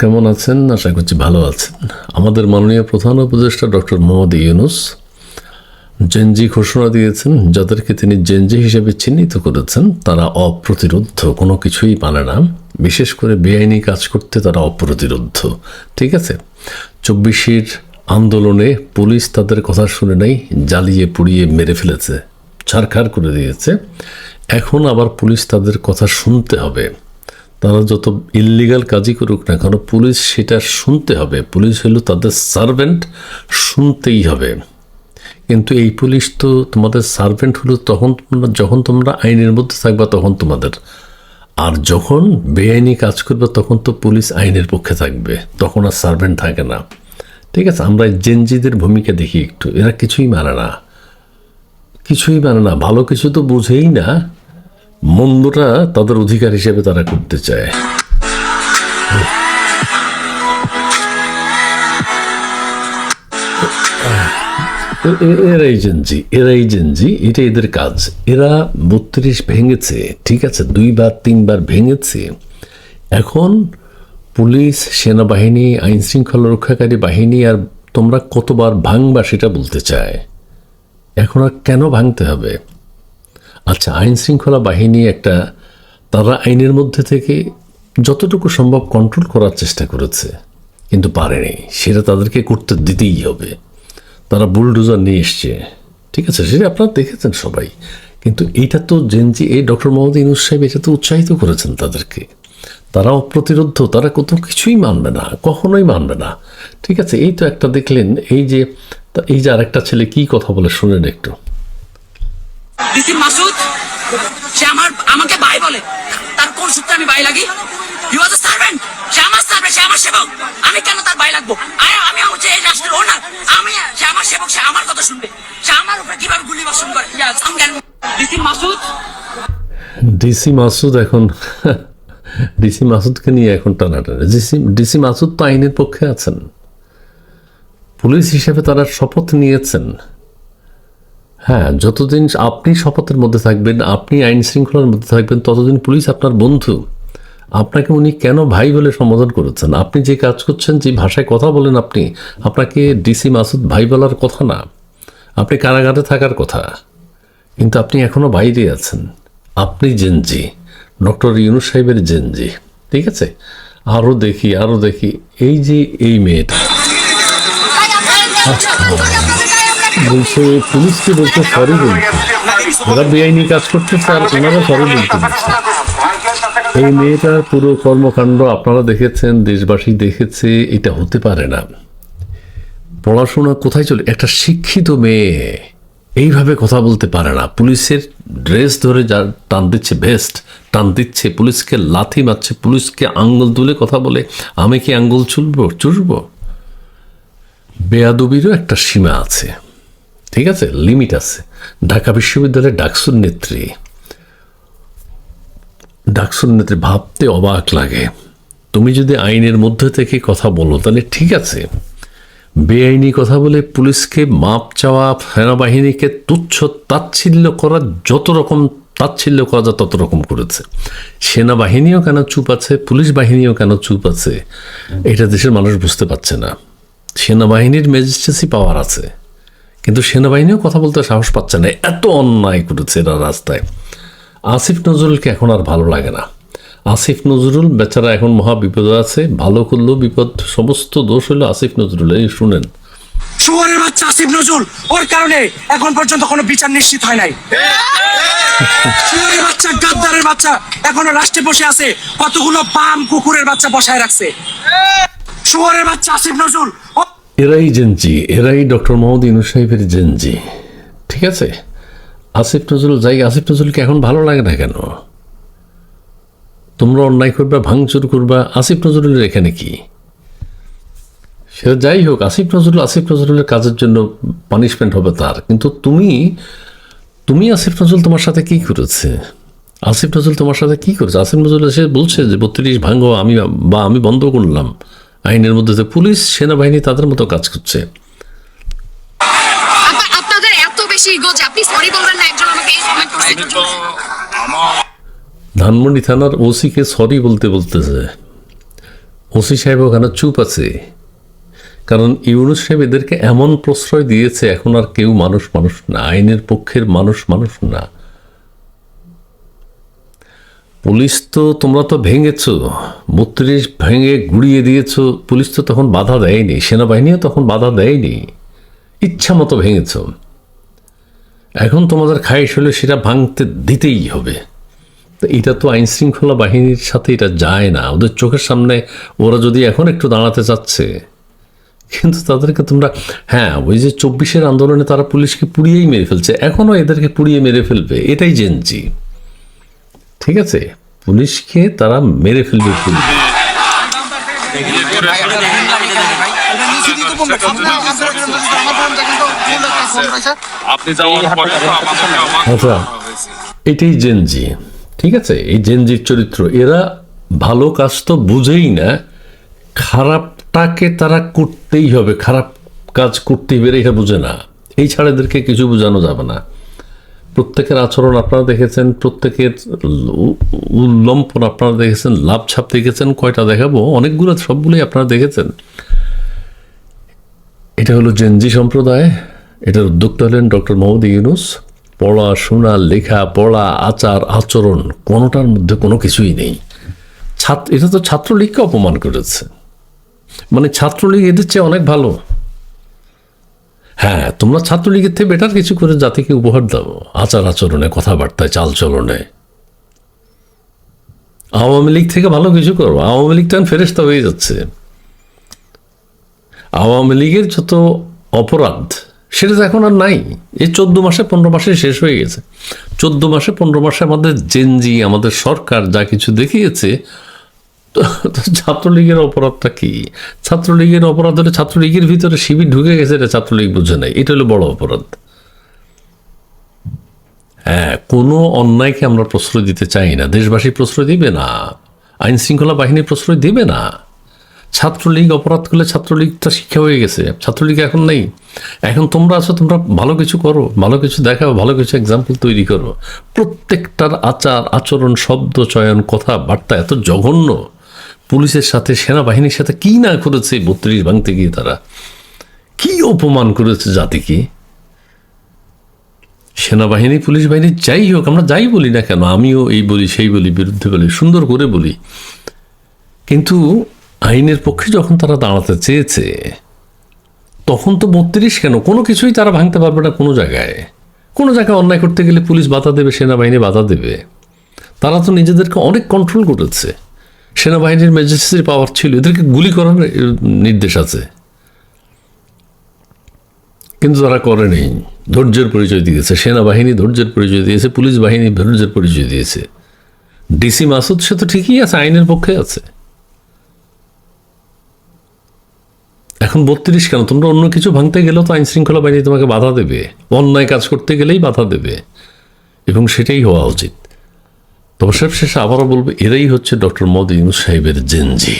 কেমন আছেন? আশা করছি ভালো আছেন। আমাদের মাননীয় প্রধান উপদেষ্টা ডক্টর মোহাম্মদ ইউনুস জেনজি ঘোষণা দিয়েছেন, যাদেরকে তিনি জেনজি হিসেবে চিহ্নিত করেছেন, তারা অপ্রতিরোধ কোনো কিছুই মানে না। বিশেষ করে বেআইনি কাজ করতে তারা অপ্রতিরোধ ঠিক আছে? চব্বিশের আন্দোলনে পুলিশ তাদের কথা শুনে নাই, জ্বালিয়ে পুড়িয়ে মেরে ফেলেছে ছাড়খাড় করে দিয়েছে। এখন আবার পুলিশ তাদের কথা শুনতে হবে। তারা যত ইল্লিগাল কাজই করুক না কেন, পুলিশ সেটা শুনতে হবে। পুলিশ হলো তাদের সার্ভেন্ট শুনতেই হবে। কিন্তু এই পুলিশ তো তোমাদের সার্ভেন্ট হলো তখন তোমরা, যখন তোমরা আইনের মধ্যে থাকবা তখন তোমাদের। আর যখন বেআইনি কাজ করবে তখন তো পুলিশ আইনের পক্ষে থাকবে, তখন আর সার্ভেন্ট থাকে না। ঠিক আছে, আমরা জেনজিদের ভূমিকা দেখি একটু, এরা কিছুই মানে না। কিছুই মানে না, ভালো কিছু তো বুঝেই না মন্দটা তাদের অধিকার হিসেবে তারা করতে চায়। এ- এ- এরাই জেনজি এরাই জেনজি এটা এদের কাজ। এরা বত্রিশ ভেঙেছে, ঠিক আছে, দুইবার, তিনবার ভেঙেছে। এখন পুলিশ, সেনাবাহিনী আইন শৃঙ্খলা রক্ষাকারী বাহিনী আর তোমরা কতবার ভাঙবা সেটা বলতে চায়। এখন আর কেন ভাঙতে হবে? আচ্ছা আইন শৃঙ্খলা বাহিনী একটা তারা আইনের মধ্যে থেকে যতটুকু সম্ভব কন্ট্রোল করার চেষ্টা করেছে, কিন্তু পারেনি। সেটা তাদেরকে করতে দিতেই হবে। তারা বুলডোজার নিয়ে এসছে। ঠিক আছে, সেটা আপনারা দেখেছেন সবাই। কিন্তু এইটা তো জেনজি এই ডক্টর মোহাম্মদ ইনুস সাহেব এটা তো উৎসাহিত করেছেন তাদেরকে। তারা অপ্রতিরোধ, তারা কত কিছুই মানবে না, কখনোই মানবে না। ঠিক আছে, এই তো একটা দেখলেন, এই যে এই যে আরেকটা ছেলে কি কথা বলে, শুনেন একটু। দিদি মাসুদ, সে আমার, আমাকে ভাই বলে। তার কোন সূত্রে আমি ভাই লাগি? ইউ ওয়াজ আ সার্ভেন্ট সে আমার সার্ভেন্ট সে আমার সেবক। আমি কেন তার ভাই লাগবো? আমি হচ্ছে এই রাষ্ট্রের ওনার আমি, সে আমার সেবক, সে আমার কথা শুনবে। সে আমার উপরে কীভাবে গুলি বর্ষণ করে? মাসুদ? ডিসি মাসুদ এখন, ডিসি মাসুদকে নিয়ে এখন টানাটানি। ডিসি ডিসি মাসুদ তো আইনের পক্ষে আছেন। পুলিশ হিসেবে তারা শপথ নিয়েছেন। হ্যাঁ যতদিন আপনি শপথের মধ্যে থাকবেন আপনি আইন শৃঙ্খলার মধ্যে থাকবেন ততদিন পুলিশ আপনার বন্ধু। আপনাকে উনি কেন ভাই বলে সম্বোধন করেছেন? আপনি যে কাজ করছেন যে ভাষায় কথা বলেন আপনি আপনাকে ডিসি মাসুদ ভাই বলার কথা না। আপনি কারাগারে থাকার কথা। কিন্তু আপনি এখনও বাইরে আছেন। আপনি জেনজি ডক্টর ইউনুস সাহেবের জেনজি ঠিক আছে? আরও দেখি আরও দেখি। এই যে এই মেয়েটা। বলছে, পুলিশকে বলছে সরি বলছে। ওরা বেআইনি কাজ করতেছে আর ওনারা সরি বলতে এই মেয়েটার পুরো কর্মকাণ্ড আপনারা দেখেছেন, দেশবাসী দেখেছে, এটা হতে পারে না। পড়াশোনা কোথায় চলে? একটা শিক্ষিত মেয়ে এইভাবে কথা বলতে পারে না। পুলিশের ড্রেস ধরে যা টান দিচ্ছে ভেস্ট টান দিচ্ছে, পুলিশকে লাথি মারছে, পুলিশকে আঙ্গুল তুলে কথা বলে, আমি কি আঙ্গুল চুলবো চুষবো বেয়াদবিরও একটা সীমা আছে। ঠিক আছে লিমিট আছে। ঢাকা বিশ্ববিদ্যালয়ের ডাকসুর নেত্রী। ডাকসুর নেত্রী ভাবতে অবাক লাগে। তুমি যদি আইনের মধ্যে থেকে কথা বলো, তাহলে ঠিক আছে। বেআইনি কথা বলে পুলিশকে মাপ চাওয়া, সেনাবাহিনীকে তুচ্ছ তাচ্ছিল্য করা, যত রকম তাচ্ছিল্য করা যায় তত রকম করেছে। সেনাবাহিনীও কেন চুপ আছে? পুলিশ বাহিনীও কেন চুপ আছে? এটা দেশের মানুষ বুঝতে পারছে না। সেনাবাহিনীর ম্যাজিস্ট্রেসি পাওয়ার আছে। কিন্তু সেনাবাহিনীও কথা বলতে সাহস পাচ্ছে না। এত অন্যায় করেছে এরা রাস্তায়। আসিফ নজরুলকে এখন আর ভালো লাগে না। আসিফ নজরুল বেচারা এখন মহা বিপদে আছে। ভালো করলেও বিপদ, সমস্ত দোষ হলো আসিফ নজরুল এই শুনেন। শুয়ারের বাচ্চা আসিফ নজরুল। ওর কারণে এখন পর্যন্ত কোনো বিচার নিশ্চিত হয় নাই। শুয়ারের বাচ্চা, গাদ্দারের বাচ্চা এখনও রাষ্ট্রে বসে আছে। কতগুলো পাম কুকুরের বাচ্চা বসায় রাখছে। শুয়ারের বাচ্চা আসিফ নজরুল। এরাই জেনজি, এরাই ডক্টর মোহাম্মদ ইনু সাহেবের জেনজি। ঠিক আছে? আসিফ নজরুল, যাই, আসিফ নজরুলকে এখন ভালো লাগে না কেন? তোমরা অন্যায় করবা, ভাঙচুর করবা, আসিফ নজরুলের এখানে কি? সেটা যাই হোক, আসিফ নজরুল, আসিফ নজরুলের কাজের জন্য পানিশমেন্ট হবে তার। কিন্তু তুমি তুমি আসিফ নজরুল তোমার সাথে কি করেছে? আসিফ নজরুল তোমার সাথে কি করেছে? আসিফ নজরুল এসে বলছে যে, বত্রিশ ভাঙ্গো আমি বা, আমি বন্ধ করলাম। আইনের মধ্যে যে পুলিশ সেনাবাহিনী তাদের মতো কাজ করছে। আপনাদের এত বেশি ইগো যে আপনি সরি বলবেন না একজন আমাকে কমেন্ট করছে ধানমন্ডি থানার ওসিকে সরি বলতে বলতেছে। ওসি সাহেব ওখানে চুপ আছে। কারণ ইউনুস সাহেব এদেরকে এমন প্রশ্রয় দিয়েছে এখন আর কেউ মানুষ মানুষ না আইনের পক্ষের মানুষ মানুষ না। পুলিশ তো তোমরা তো ভেঙেছ, বত্রিশ ভেঙে গুড়িয়ে দিয়েছ, পুলিশ তো তখন বাধা দেয়নি, সেনাবাহিনীও তখন বাধা দেয়নি, ইচ্ছা মতো ভেঙেছ। এখন তোমাদের খাইশ হলে সেটা ভাঙতে দিতেই হবে। তো এটা তো আইন শৃঙ্খলা বাহিনীর সাথে এটা যায় না, ওদের চোখের সামনে ওরা যদি এখন একটু দাঁড়াতে চাচ্ছে, কিন্তু তাদেরকে তোমরা হ্যাঁ ওই যে চব্বিশের আন্দোলনে তারা পুলিশকে পুড়িয়েই মেরে ফেলছে এখনও এদেরকে পুড়িয়ে মেরে ফেলবে, এটাই জেনজি। ঠিক আছে? পুলিশকে তারা মেরে ফেলবে ফেলবে আপনি যাওয়ার পরে তো আমাদেরকে অবাক আচ্ছা এটাই জেনজি ঠিক আছে? এই জেনজির চরিত্র এরা ভালো কাজ তো বুঝেই না খারাপটাকে তারা করতেই হবে খারাপ কাজ করতেই হবে এটা বুঝে না। এই ছাড়া এদেরকে কিছু বোঝানো যাবে না। প্রত্যেকের আচরণ আপনারা দেখেছেন, প্রত্যেকের উল্লম্পন আপনারা দেখেছেন, লাভ ছাপ দেখেছেন, কয়টা দেখাবো? অনেকগুলো, সবগুলোই আপনারা দেখেছেন। এটা হলো জেনজি সম্প্রদায়, এটার উদ্যোক্তা হলেন ডক্টর মোহাম্মদ ইউনুস। পড়া, শোনা, লেখা, পড়া, আচার, আচরণ, কোনোটার মধ্যে কোনো কিছুই নেই। ছাত্র, এটা তো ছাত্রলীগকে অপমান করেছে। মানে ছাত্রলীগ এদের চেয়ে অনেক ভালো। হ্যাঁ তোমরা ছাত্রলীগের থেকে বেটার কিছু করে জাতিকে উপহার দাও। আচার আচরণে, কথাবার্তায়, চালচলনে। আওয়ামী লীগ থেকে ভালো কিছু করো। আওয়ামী লীগ তখন ফেরেস্তা হয়ে যাচ্ছে। আওয়ামী লীগের যত অপরাধ, সেটা তো এখন আর নাই। এই চোদ্দ মাসে পনেরো মাসে শেষ হয়ে গেছে। চোদ্দ মাসে পনেরো মাসে আমাদের জেনজি আমাদের সরকার যা কিছু দেখিয়েছে তো ছাত্রলীগের অপরাধটা কি? ছাত্রলীগের অপরাধ হলে ছাত্রলীগের ভিতরে শিবির ঢুকে গেছে এটা ছাত্রলীগ বুঝে নাই। এটা হলো বড় অপরাধ। হ্যাঁ কোনো অন্যায়কে আমরা প্রশ্রয় দিতে চাই না। দেশবাসী প্রশ্রয় দিবে না। আইন শৃঙ্খলা বাহিনী প্রশ্রয় দিবে না। ছাত্রলীগ অপরাধ করলে ছাত্রলীগটা শিক্ষা হয়ে গেছে। ছাত্রলীগ এখন নেই। এখন তোমরা আছো, তোমরা ভালো কিছু করো, ভালো কিছু দেখাও, ভালো কিছু এক্সাম্পল তৈরি করো। প্রত্যেকটার আচার, আচরণ, শব্দ, চয়ন কথা বার্তা এত জঘন্য। পুলিশের সাথে, সেনাবাহিনীর সাথে কি না করেছে বত্রিশ ভাঙতে গিয়ে তারা? কি অপমান করেছে জাতিকে? সেনাবাহিনী, পুলিশ বাহিনী যাই হোক, আমরা যাই বলি না কেন, আমিও এই বলি, সেই বলি, বিরুদ্ধে বলি, সুন্দর করে বলি। কিন্তু আইনের পক্ষে যখন তারা দাঁড়াতে চেয়েছে, তখন তো বত্রিশ কেন? কোনো কিছুই তারা ভাঙতে পারবে না কোনো জায়গায়। কোনো জায়গায় অন্যায় করতে গেলে পুলিশ বাধা দেবে, সেনাবাহিনী বাধা দেবে। তারা তো নিজেদেরকে অনেক কন্ট্রোল করেছে। সেনাবাহিনীর ম্যাজিস্ট্রেট পাওয়ার ছিল। এদেরকে গুলি করার নির্দেশ আছে। কিন্তু তারা করেনি ধৈর্যের পরিচয় দিয়েছে। সেনাবাহিনী ধৈর্যের পরিচয় দিয়েছে, পুলিশ বাহিনী ধৈর্যের পরিচয় দিয়েছে। ডিসি মাসুদ, সে তো ঠিকই আছে, আইনের পক্ষে আছে। এখন বত্রিশ কেন? তোমরা অন্য কিছু ভাঙতে গেলেও তো আইন শৃঙ্খলা বাহিনী তোমাকে বাধা দেবে। অন্যায় কাজ করতে গেলেই বাধা দেবে। এবং সেটাই হওয়া উচিত। তবে সব শেষে আবারও বলব এরাই হচ্ছে ডক্টর মোদী ইউনুস সাহেবের জেনজি।